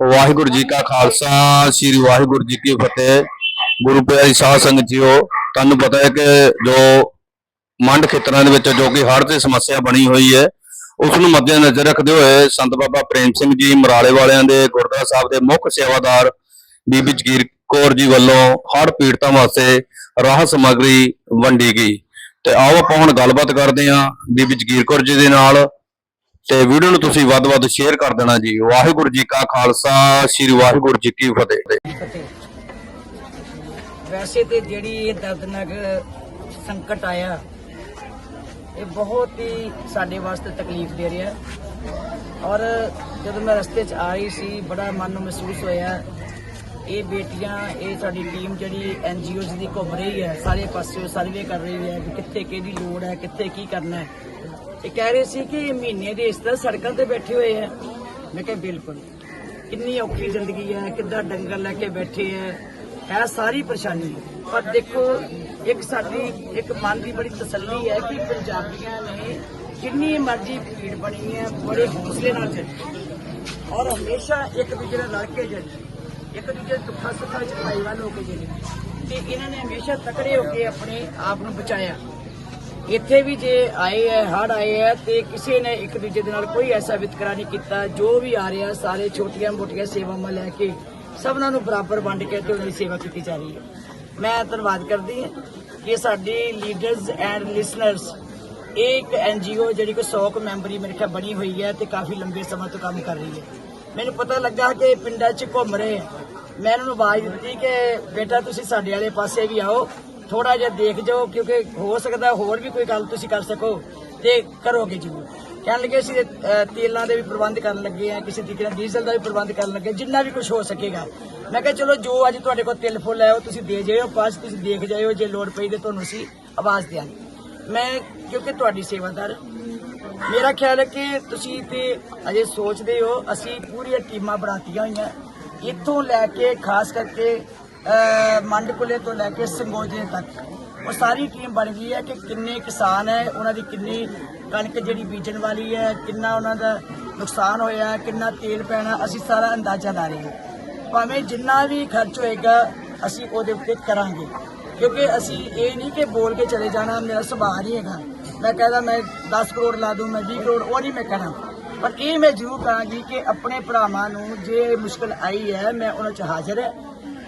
ਵਾਹਿਗੁਰੂ ਜੀ ਕਾ ਖਾਲਸਾ, ਸ੍ਰੀ ਵਾਹਿਗੁਰੂ ਜੀ ਕੀ ਫਤਿਹ। ਗੁਰੂ ਪਿਆਰੀ ਸਾਧ ਸੰਗਤ ਜੀਓ, ਤੁਹਾਨੂੰ ਪਤਾ ਹੈ ਕਿ ਜੋ ਮੰਡ ਖੇਤਰਾਂ ਦੇ ਵਿੱਚ ਜੋ ਕਿ ਹੜ੍ਹ ਦੀ ਸਮੱਸਿਆ ਬਣੀ ਹੋਈ ਹੈ, ਉਸ ਨੂੰ ਮੱਦੇਨਜ਼ਰ ਰੱਖਦੇ ਹੋਏ ਸੰਤ ਬਾਬਾ ਪ੍ਰੇਮ ਸਿੰਘ ਜੀ ਮਰਾਲੇ ਵਾਲਿਆਂ ਦੇ, ਗੁਰਦੁਆਰਾ ਸਾਹਿਬ ਦੇ ਮੁੱਖ ਸੇਵਾਦਾਰ ਬੀਬੀ ਜਗੀਰ ਕੌਰ ਜੀ ਵੱਲੋਂ ਹੜ੍ਹ ਪੀੜਤਾਂ ਵਾਸਤੇ ਰਾਹਤ ਸਮੱਗਰੀ ਵੰਡੀ ਗਈ। ਤੇ ਆਓ ਆਪਾਂ ਹੁਣ ਗੱਲਬਾਤ ਕਰਦੇ ਹਾਂ ਬੀਬੀ ਜਗੀਰ ਕੌਰ ਜੀ ਦੇ ਨਾਲ। ਤੇ ਵੀਡੀਓ ਨੂੰ ਤੁਸੀਂ ਵੱਧ-ਵੱਧ ਸ਼ੇਅਰ ਕਰ ਦੇਣਾ ਜੀ। ਵਾਹਿਗੁਰੂ ਜੀ ਕਾ ਖਾਲਸਾ, ਸ੍ਰੀ ਵਾਹਿਗੁਰੂ ਜੀ ਕੀ ਫਤਿਹ। ਵੈਸੇ ਤੇ ਜਿਹੜੀ ਇਹ ਦਰਦਨਾਕ ਸੰਕਟ ਆਇਆ, ਇਹ ਬਹੁਤ ਹੀ ਸਾਡੇ ਵਾਸਤੇ ਤਕਲੀਫ ਦੇ ਰਿਹਾ। ਔਰ ਜਦੋਂ ਮੈਂ ਰਸਤੇ 'ਚ ਆ ਰਹੀ ਸੀ, ਬੜਾ ਮਨ ਨੂੰ ਮਹਿਸੂਸ ਹੋਇਆ, ਇਹ ਬੇਟੀਆਂ, ਇਹ ਸਾਡੀ ਟੀਮ ਜਿਹੜੀ ਐਨਜੀਓਜ਼ ਦੀ ਘੁੰਮ ਰਹੀ ਹੈ, ਸਾਰੇ ਪਾਸੇ ਸਰਵੇ ਕਰ ਰਹੀ ਹੈ ਕਿ ਕਿੱਥੇ ਕਿਹਦੀ ਲੋੜ ਹੈ, ਕਿੱਥੇ ਕੀ ਕਰਨਾ ਹੈ। ਇਹ ਕਹਿ ਰਹੇ ਸੀ ਕਿ ਮਹੀਨੇ ਦੇ ਇਸ ਤਰ੍ਹਾਂ ਸੜਕਾਂ ਤੇ ਬੈਠੇ ਹੋਏ ਹੈ ਮੈਂ ਕਿਹਾ, ਬਿਲਕੁਲ। ਕਿੰਨੀ ਔਖੀ ਜ਼ਿੰਦਗੀ ਹੈ ਕਿੱਦਾਂ ਡੰਗਰ ਲੈ ਕੇ ਬੈਠੇ ਹੈ ਇਹ ਸਾਰੀ ਪਰੇਸ਼ਾਨੀ। ਪਰ ਦੇਖੋ, ਇੱਕ ਸਾਡੀ, ਇੱਕ ਮਨ ਦੀ ਬੜੀ ਤਸੱਲੀ ਹੈ ਕਿ ਪੰਜਾਬੀਆਂ ਨੇ ਜਿੰਨੀ ਮਰਜ਼ੀ ਭੀੜ ਬਣੀ ਹੈ, ਬੜੇ ਹੌਸਲੇ ਨਾਲ ਚੱਲੀ। ਔਰ ਹਮੇਸ਼ਾ ਇੱਕ ਦੂਜੇ ਨਾਲ ਲੜ ਕੇ ਚੱਲੀ। ਇੱਕ ਦੂਜੇ ਦੁੱਖਾਂ ਸੁੱਖਾਂ ਚ ਭਾਈਵਾਲ ਹੋ ਕੇ ਚੱਲੀ। ਤੇ ਇਹਨਾਂ ਨੇ ਹਮੇਸ਼ਾ ਤਕੜੇ ਹੋ ਕੇ ਆਪਣੇ ਆਪ ਨੂੰ ਬਚਾਇਆ। ਇੱਥੇ ਵੀ ਜੇ ਆਏ ਹੈ ਹੜ ਆਏ ਹੈ, ਤੇ ਕਿਸੇ ਨੇ ਇੱਕ ਦੂਜੇ ਦੇ ਨਾਲ ਕੋਈ ਐਸਾ ਵਿਤਕਰਾ ਨਹੀਂ ਕੀਤਾ। ਜੋ ਵੀ ਆ ਰਿਹਾ, ਸਾਰੇ ਛੋਟੀਆਂ ਮੋਟੀਆਂ ਸੇਵਾਵਾਂ ਲੈ ਕੇ ਸਭਨਾਂ ਨੂੰ ਬਰਾਬਰ ਵੰਡ ਕੇ ਤੇ ਉਹਨਾਂ ਦੀ ਸੇਵਾ ਕੀਤੀ ਜਾ ਰਹੀ ਹੈ। ਮੈਂ ਧੰਨਵਾਦ ਕਰਦੀ ਹਾਂ ਕਿ ਸਾਡੀ ਲੀਡਰਸ ਐਂਡ ਲਿਸਨਰਸ ਇਹ ਇੱਕ ਐਨਜੀਓ ਜਿਹੜੀ ਕੋ 100 ਕੁ ਮੈਂਬਰੀ ਮੇਰੇ ਖਿਆਲ ਬਣੀ ਹੋਈ ਹੈ ਤੇ ਕਾਫੀ ਲੰਬੇ ਸਮਾਂ ਤੋਂ ਕੰਮ ਕਰ ਰਹੀ ਹੈ। ਮੈਨੂੰ ਪਤਾ ਲੱਗਾ ਕਿ ਪਿੰਡਾਂ 'ਚ ਘੁੰਮ ਰਹੇ ਮੈਂ ਇਹਨਾਂ ਨੂੰ ਆਵਾਜ਼ ਦਿੱਤੀ ਕਿ ਬੇਟਾ ਤੁਸੀਂ ਸਾਡੇ ਵਾਲੇ ਪਾਸੇ ਵੀ ਆਓ। ਥੋੜਾ ਜਿਹਾ ਦੇਖ ਜਾਓ, ਕਿਉਂਕਿ ਹੋ ਸਕਦਾ ਹੋਰ ਵੀ ਕੋਈ ਗੱਲ ਤੁਸੀਂ ਕਰ ਸਕੋ ਤੇ ਕਰੋਗੇ ਜ਼ਰੂਰ। ਕਹਿਣ ਲੱਗੇ ਅਸੀਂ ਤੇਲਾਂ ਦੇ ਵੀ ਪ੍ਰਬੰਧ ਕਰਨ ਲੱਗੇ ਆ ਕਿਸੇ ਤਰੀਕੇ ਨਾਲ ਡੀਜ਼ਲ ਦਾ ਵੀ ਪ੍ਰਬੰਧ ਕਰਨ ਲੱਗੇ ਜਿੰਨਾ ਵੀ ਕੁਝ ਹੋ ਸਕੇਗਾ। ਮੈਂ ਕਿਹਾ ਚਲੋ, ਜੋ ਅੱਜ ਤੁਹਾਡੇ ਕੋਲ ਤਿਲ ਫੁੱਲ ਹੈ ਉਹ ਤੁਸੀਂ ਦੇ ਜਾਇਓ ਪਾਸ ਤੁਸੀਂ ਦੇਖ ਜਾਇਓ, ਜੇ ਲੋੜ ਪਈ ਤੇ ਤੁਹਾਨੂੰ ਅਸੀਂ ਆਵਾਜ਼ ਦਿਆਂਗੇ। ਮੈਂ, ਕਿਉਂਕਿ ਤੁਹਾਡੀ ਸੇਵਾਦਾਰ ਮੇਰਾ ਖਿਆਲ ਹੈ ਕਿ ਤੁਸੀਂ ਤੇ ਅਜੇ ਸੋਚਦੇ ਹੋ, ਅਸੀਂ ਪੂਰੀਆਂ ਟੀਮਾਂ ਬਣਾਤੀਆਂ ਹੋਈਆਂ, ਇੱਥੋਂ ਲੈ ਕੇ, ਖਾਸ ਕਰਕੇ ਮੰਡਕੁਲੇ ਤੋਂ ਲੈ ਕੇ ਸੰਗੋਜੇ ਤੱਕ। ਉਹ ਸਾਰੀ ਟੀਮ ਬਣ ਗਈ ਹੈ ਕਿ ਕਿੰਨੇ ਕਿਸਾਨ ਹੈ, ਉਹਨਾਂ ਦੀ ਕਿੰਨੀ ਕਣਕ ਜਿਹੜੀ ਬੀਜਣ ਵਾਲੀ ਹੈ, ਕਿੰਨਾ ਉਹਨਾਂ ਦਾ ਨੁਕਸਾਨ ਹੋਇਆ, ਕਿੰਨਾ ਤੇਲ ਪੈਣਾ, ਅਸੀਂ ਸਾਰਾ ਅੰਦਾਜ਼ਾ ਲਾ ਰਹੇ ਹਾਂ। ਭਾਵੇਂ ਜਿੰਨਾ ਵੀ ਖਰਚ ਹੋਏਗਾ, ਅਸੀਂ ਉਹਦੇ ਉੱਤੇ ਕਰਾਂਗੇ। ਕਿਉਂਕਿ ਅਸੀਂ ਇਹ ਨਹੀਂ ਕਿ ਬੋਲ ਕੇ ਚਲੇ ਜਾਣਾ, ਮੇਰਾ ਸੁਭਾਅ ਨਹੀਂ ਹੈਗਾ। ਮੈਂ ਕਹਿੰਦਾ, ਮੈਂ 10 ਕਰੋੜ ਲਾ ਦੂੰ, ਮੈਂ 20 ਕਰੋੜ, ਉਹ ਨਹੀਂ ਮੈਂ ਕਹਿਣਾ ਪਰ ਇਹ ਮੈਂ ਜ਼ਰੂਰ ਕਹਾਂਗੀ ਕਿ ਆਪਣੇ ਭਰਾਵਾਂ ਨੂੰ ਜੇ ਮੁਸ਼ਕਲ ਆਈ ਹੈ, ਮੈਂ ਉਹਨਾਂ 'ਚ ਹਾਜ਼ਰ ਹੈ।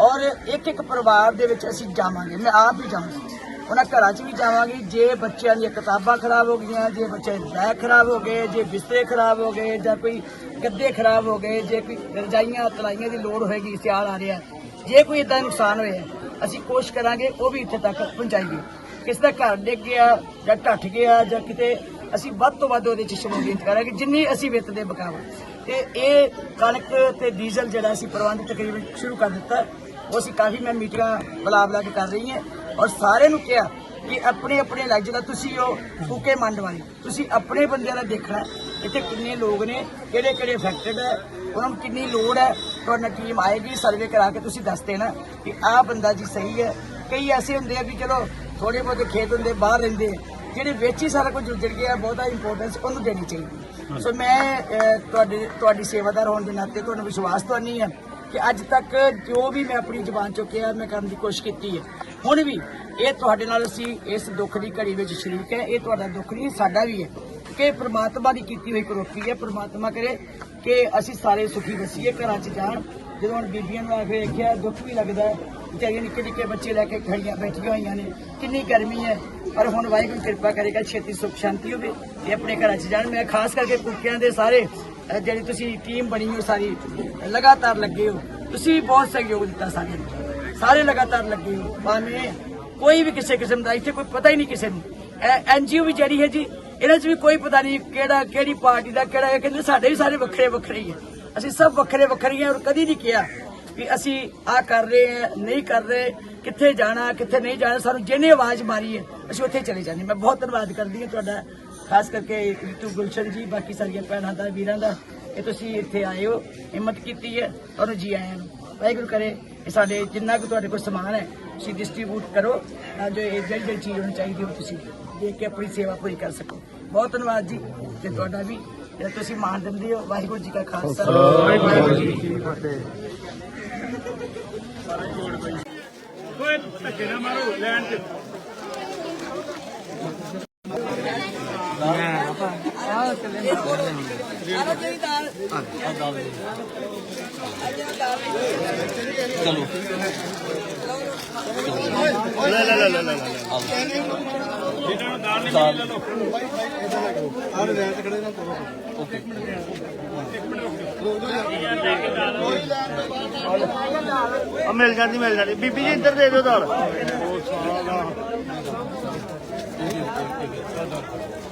ਔਰ ਇੱਕ ਇੱਕ ਪਰਿਵਾਰ ਦੇ ਵਿੱਚ ਅਸੀਂ ਜਾਵਾਂਗੇ। ਮੈਂ ਆਪ ਵੀ ਜਾਵਾਂਗੀ। ਉਹਨਾਂ ਘਰਾਂ 'ਚ ਵੀ ਜਾਵਾਂਗੇ। ਜੇ ਬੱਚਿਆਂ ਦੀਆਂ ਕਿਤਾਬਾਂ ਖਰਾਬ ਹੋ ਗਈਆਂ, ਜੇ ਬੱਚਿਆਂ ਦੇ ਬੈਗ ਖਰਾਬ ਹੋ ਗਏ, ਜੇ ਬਿਸਤਰੇ ਖਰਾਬ ਹੋ ਗਏ ਜਾਂ ਕੋਈ ਗੱਦੇ ਖਰਾਬ ਹੋ ਗਏ, ਜੇ ਕੋਈ ਰਜਾਈਆਂ, ਤਲਾਈਆਂ ਦੀ ਲੋੜ ਹੋਏਗੀ, ਸਿਆਲ ਆ ਰਿਹਾ। ਜੇ ਕੋਈ ਇਦਾਂ ਨੁਕਸਾਨ ਹੋਇਆ, ਅਸੀਂ ਕੋਸ਼ਿਸ਼ ਕਰਾਂਗੇ ਉਹ ਵੀ ਇੱਥੇ ਤੱਕ ਪਹੁੰਚਾਈਏ। ਕਿਸੇ ਦਾ ਘਰ ਡਿੱਗ ਗਿਆ ਜਾਂ ਢੱਠ ਗਿਆ ਜਾਂ ਕਿਤੇ ਅਸੀਂ ਵੱਧ ਤੋਂ ਵੱਧ ਉਹਦੇ ਚ ਸ਼ਮੂਲੀਅਤ ਕਰਾਂਗੇ ਜਿੰਨੀ ਅਸੀਂ ਵਿੱਤ ਦੇ ਬਕਾਵਤ ਤੇ ਇਹ ਕਣਕ ਤੇ ਡੀਜ਼ਲ ਜਿਹੜਾ ਅਸੀਂ ਪ੍ਰਬੰਧ ਤਕਰੀਬਨ ਸ਼ੁਰੂ ਕਰ ਦਿੱਤਾ ਉਹ ਅਸੀਂ ਕਾਫੀ ਮੈਂ ਮੀਟਿੰਗਾਂ ਬੁਲਾ ਬੁਲਾ ਕੇ ਕਰ ਰਹੀ ਹਾਂ ਔਰ ਸਾਰੇ ਨੂੰ ਕਿਹਾ ਕਿ ਆਪਣੇ ਆਪਣੇ ਇਲਾਜ ਦਾ ਤੁਸੀਂ ਉਹ ਫੂਕੇ ਮੰਡ ਵਾਲੇ ਤੁਸੀਂ ਆਪਣੇ ਬੰਦਿਆਂ ਦਾ ਦੇਖਣਾ ਇੱਥੇ ਕਿੰਨੇ ਲੋਕ ਨੇ ਕਿਹੜੇ ਕਿਹੜੇ ਅਫੈਕਟਡ ਹੈ ਉਹਨਾਂ ਨੂੰ ਕਿੰਨੀ ਲੋੜ ਹੈ ਤੁਹਾਡਾ ਟੀਮ ਆਏਗੀ ਸਰਵੇ ਕਰਾ ਕੇ ਤੁਸੀਂ ਦੱਸ ਦੇਣਾ ਕਿ ਆਹ ਬੰਦਾ ਜੀ ਸਹੀ ਹੈ। ਕਈ ਐਸੇ ਹੁੰਦੇ ਆ ਵੀ ਚਲੋ ਥੋੜੇ ਬਹੁਤੇ ਖੇਤ ਹੁੰਦੇ ਬਾਹਰ ਰਹਿੰਦੇ ਆ, ਜਿਹੜੇ ਵਿੱਚ ਹੀ ਸਾਰਾ ਕੁਝ ਉੱਜੜ ਗਿਆ ਬਹੁਤਾ ਇੰਪੋਰਟੈਂਸ ਉਹਨੂੰ ਦੇਣੀ ਚਾਹੀਦੀ। ਸੋ ਮੈਂ ਤੁਹਾਡੇ ਤੁਹਾਡੀ ਸੇਵਾਦਾਰ ਹੋਣ ਦੇ ਨਾਤੇ ਤੁਹਾਨੂੰ ਵਿਸ਼ਵਾਸ ਨਹੀਂ ਹੈ ਕਿ ਅੱਜ ਤੱਕ ਜੋ ਵੀ ਮੈਂ ਆਪਣੀ ਜ਼ੁਬਾਨ ਚੋਂ ਕਿਹਾ ਮੈਂ ਕਰਨ ਦੀ ਕੋਸ਼ਿਸ਼ ਕੀਤੀ ਹੈ। ਹੁਣ ਵੀ ਇਹ ਤੁਹਾਡੇ ਨਾਲ ਅਸੀਂ ਇਸ ਦੁੱਖ ਦੀ ਘੜੀ ਵਿੱਚ ਸ਼ਰੀਕ ਹੈ ਇਹ ਤੁਹਾਡਾ ਦੁੱਖ ਨਹੀਂ ਸਾਡਾ ਵੀ ਹੈ। ਕਿ ਪ੍ਰਮਾਤਮਾ ਦੀ ਕੀਤੀ ਹੋਈ ਕਰੋਪੀ ਹੈ। ਪ੍ਰਮਾਤਮਾ ਕਰੇ ਕਿ ਅਸੀਂ ਸਾਰੇ ਸੁਖੀ ਵਸੀਏ ਘਰਾਂ 'ਚ ਜਾਣ। ਜਦੋਂ ਹੁਣ ਬੀਬੀਆਂ ਨੂੰ ਆ ਕੇ ਦੇਖਿਆ ਦੁੱਖ ਵੀ ਲੱਗਦਾ ਹੈ ਵਿਚਾਰੀਆਂ ਨਿੱਕੇ ਨਿੱਕੇ ਬੱਚੇ ਲੈ ਕੇ ਖੜੀਆਂ ਬੈਠੀਆਂ ਹੋਈਆਂ ਨੇ। ਕਿੰਨੀ ਗਰਮੀ ਹੈ। ਪਰ ਹੁਣ ਵਾਹਿਗੁਰੂ ਕਿਰਪਾ ਕਰੇਗਾ, ਛੇਤੀ ਸੁਖ, ਸ਼ਾਂਤੀ ਹੋਵੇ ਇਹ ਆਪਣੇ ਘਰਾਂ 'ਚ ਜਾਣ। ਮੈਂ ਖਾਸ ਕਰਕੇ ਕੁੱਕਿਆਂ ਦੇ ਸਾਰੇ ਜਿਹੜੀ ਤੁਸੀਂ ਟੀਮ ਬਣੀ ਹੋ ਸਾਰੀ, ਲਗਾਤਾਰ ਲੱਗੇ ਹੋ। ਤੁਸੀਂ ਬਹੁਤ ਸਹਿਯੋਗ ਦਿੱਤਾ ਸਾਰਿਆਂ ਨੂੰ। ਸਾਰੇ ਲਗਾਤਾਰ ਲੱਗੇ ਹੋ। ਭਾਵੇਂ ਕੋਈ ਵੀ ਕਿਸੇ ਕਿਸਮ ਦਾ, ਇੱਥੇ ਕੋਈ ਪਤਾ ਹੀ ਨਹੀਂ ਕਿਸੇ ਨੂੰ। ਐਨਜੀਓ ਵੀ ਜਿਹੜੀ ਹੈ ਜੀ ਇਹਨਾਂ 'ਚ ਵੀ ਕੋਈ ਪਤਾ ਨਹੀਂ ਕਿਹੜਾ, ਕਿਹੜੀ ਪਾਰਟੀ ਦਾ ਕਿਹੜਾ ਇਹ ਕਹਿੰਦੇ ਸਾਡੇ ਵੀ ਸਾਰੇ ਵੱਖਰੇ ਵੱਖਰੇ ਹੀ ਹੈ ਅਸੀਂ ਸਭ ਵੱਖਰੇ ਵੱਖਰੇ ਹਾਂ ਔਰ ਕਦੀ ਨਹੀਂ ਕਿਹਾ ਵੀ ਅਸੀਂ ਆ ਕਰ ਰਹੇ ਹਾਂ, ਨਹੀਂ ਕਰ ਰਹੇ, ਕਿੱਥੇ ਜਾਣਾ, ਕਿੱਥੇ ਨਹੀਂ ਜਾਣਾ, ਸਾਨੂੰ ਜਿਹਨੇ ਆਵਾਜ਼ ਮਾਰੀ ਹੈ, ਅਸੀਂ ਉੱਥੇ ਚਲੇ ਜਾਂਦੇ ਮੈਂ ਬਹੁਤ ਧੰਨਵਾਦ ਕਰਦੀ ਹਾਂ ਤੁਹਾਡਾ, ਖਾਸ ਕਰਕੇ ਰੀਤੂ ਗੁਲਸ਼ਨ ਜੀ, ਬਾਕੀ ਸਾਰੀਆਂ ਭੈਣਾਂ ਦਾ, ਵੀਰਾਂ ਦਾ ਇਹ ਤੁਸੀਂ ਇੱਥੇ ਆਏ ਹੋ, ਹਿੰਮਤ ਕੀਤੀ ਹੈ ਤੁਹਾਨੂੰ ਜੀ ਆਇਆਂ ਨੂੰ। ਵਾਹਿਗੁਰੂ ਕਰੇ ਇਹ ਸਾਡੇ ਜਿੰਨਾ ਕੁ ਤੁਹਾਡੇ ਕੋਲ ਸਮਾਨ ਹੈ ਤੁਸੀਂ ਡਿਸਟ੍ਰੀਬਿਊਟ ਕਰੋ, ਤਾਂ ਜੋ ਇਹ ਜਿਹੜੀ ਜਿਹੜੀ ਚੀਜ਼ ਹੋਣੀ ਚਾਹੀਦੀ ਉਹ ਤੁਸੀਂ ਦੇਖ ਕੇ ਆਪਣੀ ਸੇਵਾ ਪੂਰੀ ਕਰ ਸਕੋ। ਬਹੁਤ ਧੰਨਵਾਦ ਜੀ। ਤੇ ਤੁਹਾਡਾ ਵੀ ਤੇ ਤੁਸੀਂ ਮਾਣ ਦਿੰਦੇ ਹੋ, ਵਾਹਿਗੁਰੂ ਜੀ ਕਾ ਖਾਲਸਾ। ਵਾਹਿਗੁਰੂ ਜੀ ਕੀ ਫਤਿਹ ਓਏ ਧੱਕੇ ਨਾ ਮਾਰੋ ਲੈਣ ਚ ਲੈ ਲੈ ਲੈ ਲੈ ਲੈ ਇਹਨਾਂ ਨੂੰ ਦਾਲ ਨਹੀਂ ਮਿਲੀ ਲੈ ਲਓ ਆ ਮਿਲ ਜਾਂਦੀ ਮਿਲ ਜਾਂਦੀ। ਬੀਬੀ ਜੀ ਇੱਧਰ ਦੇ ਦਿਓ ਦਾਲ ਧੱਕੇ ਨਾ ਮਾਰਦੇ ਬੰਦੇ ਹਾਂ ਕਮਰ ਦਾ ਲੈਣ ਚ